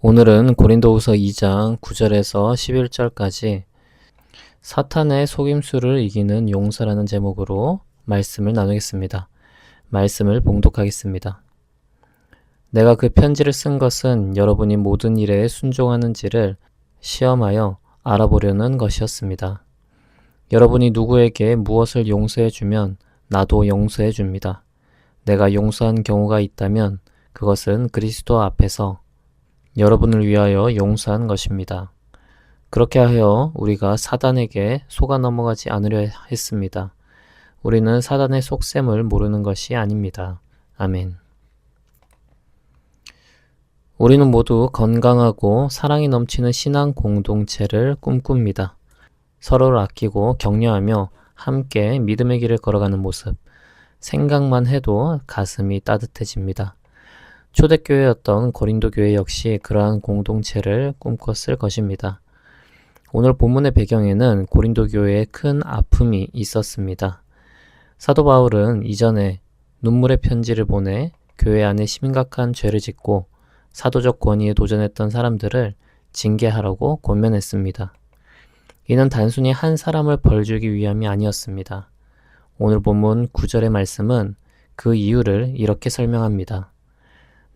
오늘은 고린도후서 2장 9절에서 11절까지 사탄의 속임수를 이기는 용서라는 제목으로 말씀을 나누겠습니다. 말씀을 봉독하겠습니다. 내가 그 편지를 쓴 것은 여러분이 모든 일에 순종하는지를 시험하여 알아보려는 것이었습니다. 여러분이 누구에게 무엇을 용서해 주면 나도 용서해 줍니다. 내가 용서한 경우가 있다면 그것은 그리스도 앞에서 여러분을 위하여 용서한 것입니다. 그렇게 하여 우리가 사단에게 속아 넘어가지 않으려 했습니다. 우리는 사단의 속셈을 모르는 것이 아닙니다. 아멘. 우리는 모두 건강하고 사랑이 넘치는 신앙 공동체를 꿈꿉니다. 서로를 아끼고 격려하며 함께 믿음의 길을 걸어가는 모습. 생각만 해도 가슴이 따뜻해집니다. 초대교회였던 고린도 교회 역시 그러한 공동체를 꿈꿨을 것입니다. 오늘 본문의 배경에는 고린도 교회에 큰 아픔이 있었습니다. 사도 바울은 이전에 눈물의 편지를 보내 교회 안에 심각한 죄를 짓고 사도적 권위에 도전했던 사람들을 징계하라고 권면했습니다. 이는 단순히 한 사람을 벌주기 위함이 아니었습니다. 오늘 본문 9절의 말씀은 그 이유를 이렇게 설명합니다.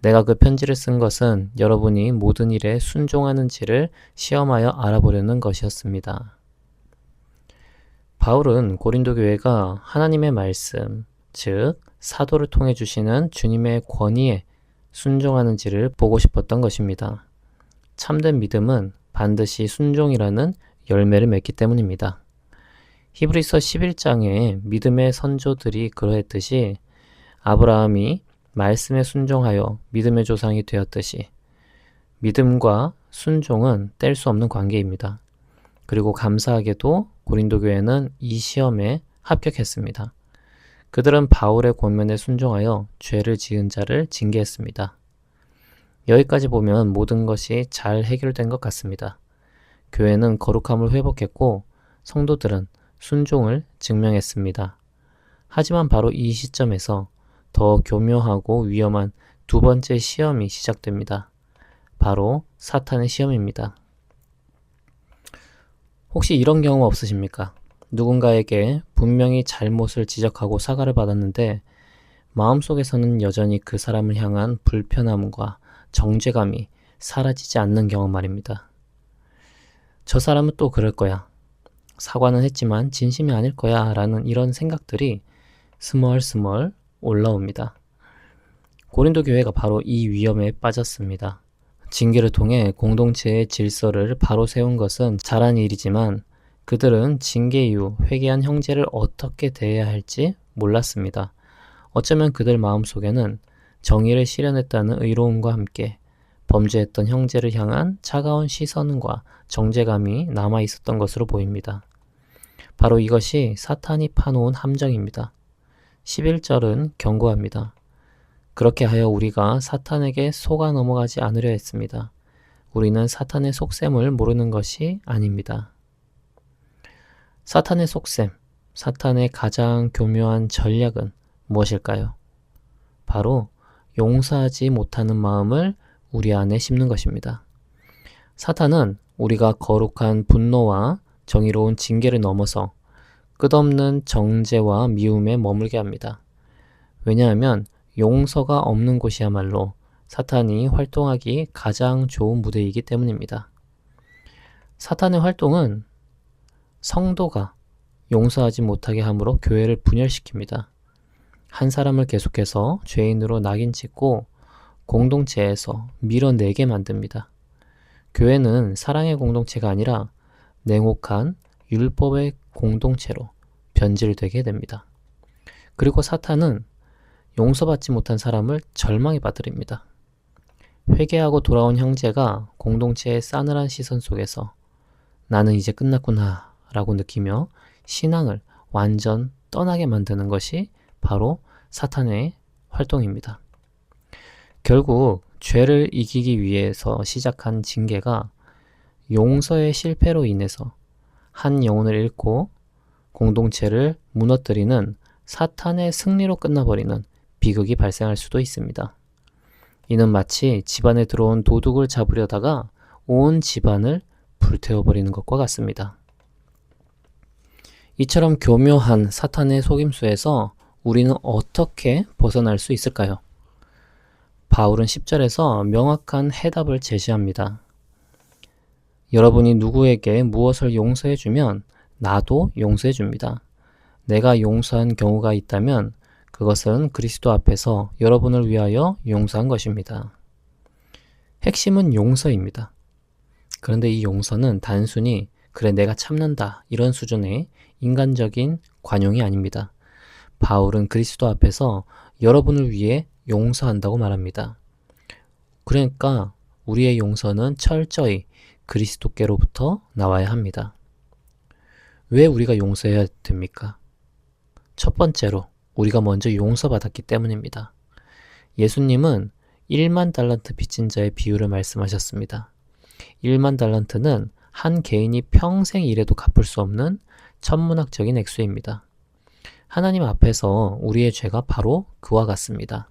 내가 그 편지를 쓴 것은 여러분이 모든 일에 순종하는지를 시험하여 알아보려는 것이었습니다. 바울은 고린도 교회가 하나님의 말씀, 즉 사도를 통해 주시는 주님의 권위에 순종하는지를 보고 싶었던 것입니다. 참된 믿음은 반드시 순종이라는 열매를 맺기 때문입니다. 히브리서 11장에 믿음의 선조들이 그러했듯이 아브라함이 말씀에 순종하여 믿음의 조상이 되었듯이 믿음과 순종은 뗄 수 없는 관계입니다. 그리고 감사하게도 고린도 교회는 이 시험에 합격했습니다. 그들은 바울의 권면에 순종하여 죄를 지은 자를 징계했습니다. 여기까지 보면 모든 것이 잘 해결된 것 같습니다. 교회는 거룩함을 회복했고 성도들은 순종을 증명했습니다. 하지만 바로 이 시점에서 더 교묘하고 위험한 두 번째 시험이 시작됩니다. 바로 사탄의 시험입니다. 혹시 이런 경험 없으십니까? 누군가에게 분명히 잘못을 지적하고 사과를 받았는데 마음속에서는 여전히 그 사람을 향한 불편함과 정죄감이 사라지지 않는 경험 말입니다. 저 사람은 또 그럴 거야. 사과는 했지만 진심이 아닐 거야. 라는 이런 생각들이 스멀스멀 올라옵니다. 고린도 교회가 바로 이 위험에 빠졌습니다. 징계를 통해 공동체의 질서를 바로 세운 것은 잘한 일이지만 그들은 징계 이후 회개한 형제를 어떻게 대해야 할지 몰랐습니다. 어쩌면 그들 마음속에는 정의를 실현했다는 의로움과 함께 범죄했던 형제를 향한 차가운 시선과 정제감이 남아 있었던 것으로 보입니다. 바로 이것이 사탄이 파놓은 함정입니다. 11절은 경고합니다. 그렇게 하여 우리가 사탄에게 속아 넘어가지 않으려 했습니다. 우리는 사탄의 속셈을 모르는 것이 아닙니다. 사탄의 속셈, 사탄의 가장 교묘한 전략은 무엇일까요? 바로 용서하지 못하는 마음을 우리 안에 심는 것입니다. 사탄은 우리가 거룩한 분노와 정의로운 징계를 넘어서 끝없는 정죄와 미움에 머물게 합니다. 왜냐하면 용서가 없는 곳이야말로 사탄이 활동하기 가장 좋은 무대이기 때문입니다. 사탄의 활동은 성도가 용서하지 못하게 함으로 교회를 분열시킵니다. 한 사람을 계속해서 죄인으로 낙인 찍고 공동체에서 밀어내게 만듭니다. 교회는 사랑의 공동체가 아니라 냉혹한 율법의 공동체로 변질되게 됩니다. 그리고 사탄은 용서받지 못한 사람을 절망에 빠뜨립니다. 회개하고 돌아온 형제가 공동체의 싸늘한 시선 속에서 나는 이제 끝났구나 라고 느끼며 신앙을 완전 떠나게 만드는 것이 바로 사탄의 활동입니다. 결국 죄를 이기기 위해서 시작한 징계가 용서의 실패로 인해서 한 영혼을 잃고 공동체를 무너뜨리는 사탄의 승리로 끝나버리는 비극이 발생할 수도 있습니다. 이는 마치 집안에 들어온 도둑을 잡으려다가 온 집안을 불태워버리는 것과 같습니다. 이처럼 교묘한 사탄의 속임수에서 우리는 어떻게 벗어날 수 있을까요? 바울은 10절에서 명확한 해답을 제시합니다. 여러분이 누구에게 무엇을 용서해 주면 나도 용서해 줍니다. 내가 용서한 경우가 있다면 그것은 그리스도 앞에서 여러분을 위하여 용서한 것입니다. 핵심은 용서입니다. 그런데 이 용서는 단순히 그래 내가 참는다 이런 수준의 인간적인 관용이 아닙니다. 바울은 그리스도 앞에서 여러분을 위해 용서한다고 말합니다. 그러니까 우리의 용서는 철저히 그리스도께로부터 나와야 합니다. 왜 우리가 용서해야 됩니까? 첫 번째로 우리가 먼저 용서받았기 때문입니다. 예수님은 1만 달란트 빚진 자의 비유를 말씀하셨습니다. 1만 달란트는 한 개인이 평생 일해도 갚을 수 없는 천문학적인 액수입니다. 하나님 앞에서 우리의 죄가 바로 그와 같습니다.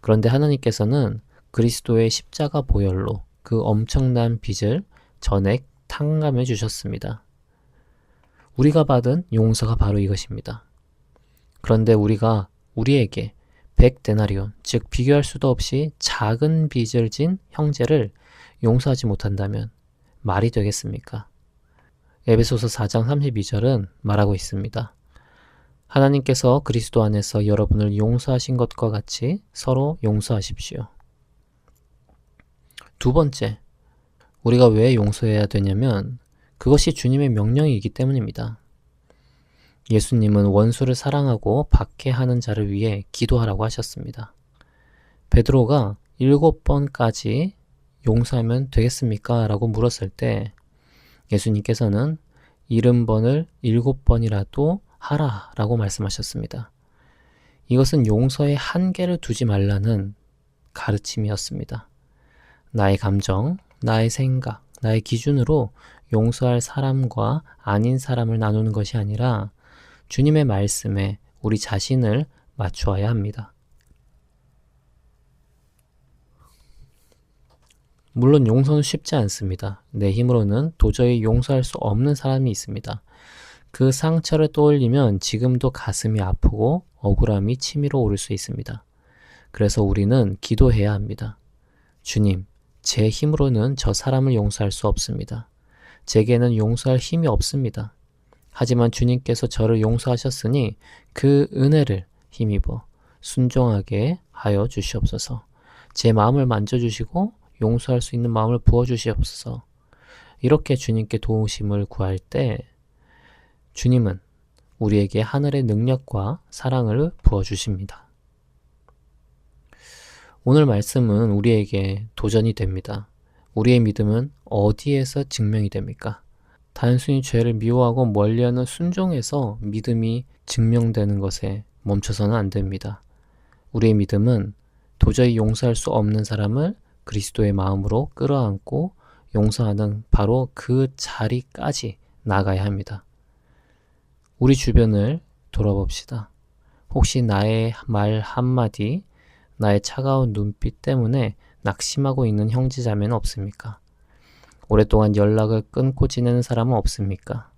그런데 하나님께서는 그리스도의 십자가 보혈로 그 엄청난 빚을 전액 탕감해 주셨습니다. 우리가 받은 용서가 바로 이것입니다. 그런데 우리가 우리에게 100데나리온, 즉 비교할 수도 없이 작은 빚을 진 형제를 용서하지 못한다면 말이 되겠습니까? 에베소서 4장 32절은 말하고 있습니다. 하나님께서 그리스도 안에서 여러분을 용서하신 것과 같이 서로 용서하십시오. 두 번째, 우리가 왜 용서해야 되냐면 그것이 주님의 명령이기 때문입니다. 예수님은 원수를 사랑하고 박해하는 자를 위해 기도하라고 하셨습니다. 베드로가 일곱 번까지 용서하면 되겠습니까? 라고 물었을 때 예수님께서는 일흔 번을 일곱 번이라도 하라 라고 말씀하셨습니다. 이것은 용서의 한계를 두지 말라는 가르침이었습니다. 나의 감정, 나의 생각, 나의 기준으로 용서할 사람과 아닌 사람을 나누는 것이 아니라 주님의 말씀에 우리 자신을 맞추어야 합니다. 물론 용서는 쉽지 않습니다. 내 힘으로는 도저히 용서할 수 없는 사람이 있습니다. 그 상처를 떠올리면 지금도 가슴이 아프고 억울함이 치밀어 오를 수 있습니다. 그래서 우리는 기도해야 합니다. 주님, 제 힘으로는 저 사람을 용서할 수 없습니다. 제게는 용서할 힘이 없습니다. 하지만 주님께서 저를 용서하셨으니 그 은혜를 힘입어 순종하게 하여 주시옵소서. 제 마음을 만져주시고 용서할 수 있는 마음을 부어주시옵소서. 이렇게 주님께 도우심을 구할 때 주님은 우리에게 하늘의 능력과 사랑을 부어주십니다. 오늘 말씀은 우리에게 도전이 됩니다. 우리의 믿음은 어디에서 증명이 됩니까? 단순히 죄를 미워하고 멀리하는 순종에서 믿음이 증명되는 것에 멈춰서는 안 됩니다. 우리의 믿음은 도저히 용서할 수 없는 사람을 그리스도의 마음으로 끌어안고 용서하는 바로 그 자리까지 나가야 합니다. 우리 주변을 돌아봅시다. 혹시 나의 말 한마디, 나의 차가운 눈빛 때문에 낙심하고 있는 형제자매는 없습니까? 오랫동안 연락을 끊고 지내는 사람은 없습니까?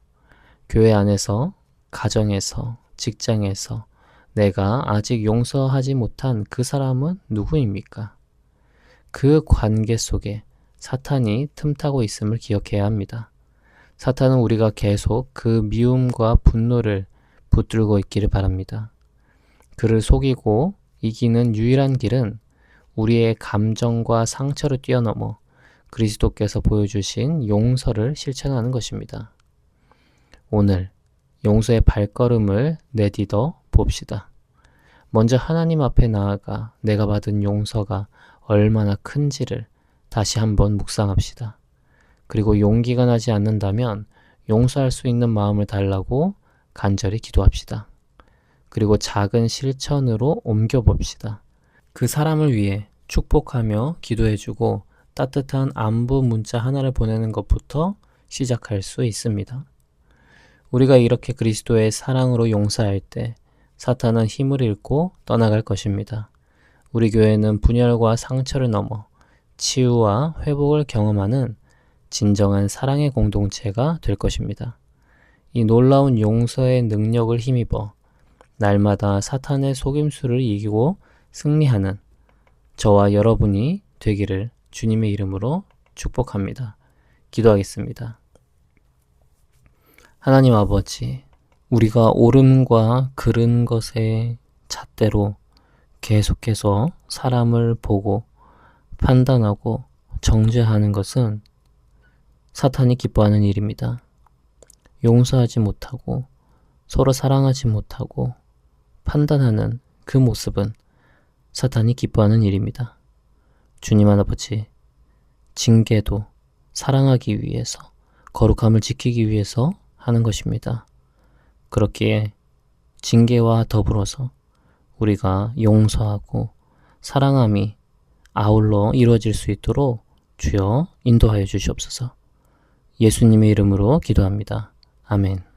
교회 안에서, 가정에서, 직장에서 내가 아직 용서하지 못한 그 사람은 누구입니까? 그 관계 속에 사탄이 틈타고 있음을 기억해야 합니다. 사탄은 우리가 계속 그 미움과 분노를 붙들고 있기를 바랍니다. 그를 속이고 이기는 유일한 길은 우리의 감정과 상처를 뛰어넘어 그리스도께서 보여주신 용서를 실천하는 것입니다. 오늘 용서의 발걸음을 내디뎌 봅시다. 먼저 하나님 앞에 나아가 내가 받은 용서가 얼마나 큰지를 다시 한번 묵상합시다. 그리고 용기가 나지 않는다면 용서할 수 있는 마음을 달라고 간절히 기도합시다. 그리고 작은 실천으로 옮겨봅시다. 그 사람을 위해 축복하며 기도해주고 따뜻한 안부 문자 하나를 보내는 것부터 시작할 수 있습니다. 우리가 이렇게 그리스도의 사랑으로 용서할 때 사탄은 힘을 잃고 떠나갈 것입니다. 우리 교회는 분열과 상처를 넘어 치유와 회복을 경험하는 진정한 사랑의 공동체가 될 것입니다. 이 놀라운 용서의 능력을 힘입어 날마다 사탄의 속임수를 이기고 승리하는 저와 여러분이 되기를 주님의 이름으로 축복합니다. 기도하겠습니다. 하나님 아버지, 우리가 옳음과 그른 것의 잣대로 계속해서 사람을 보고 판단하고 정죄하는 것은 사탄이 기뻐하는 일입니다. 용서하지 못하고 서로 사랑하지 못하고 판단하는 그 모습은 사탄이 기뻐하는 일입니다. 주님 아버지, 징계도 사랑하기 위해서, 거룩함을 지키기 위해서 하는 것입니다. 그렇기에 징계와 더불어서 우리가 용서하고 사랑함이 아울러 이루어질 수 있도록 주여 인도하여 주시옵소서. 예수님의 이름으로 기도합니다. 아멘.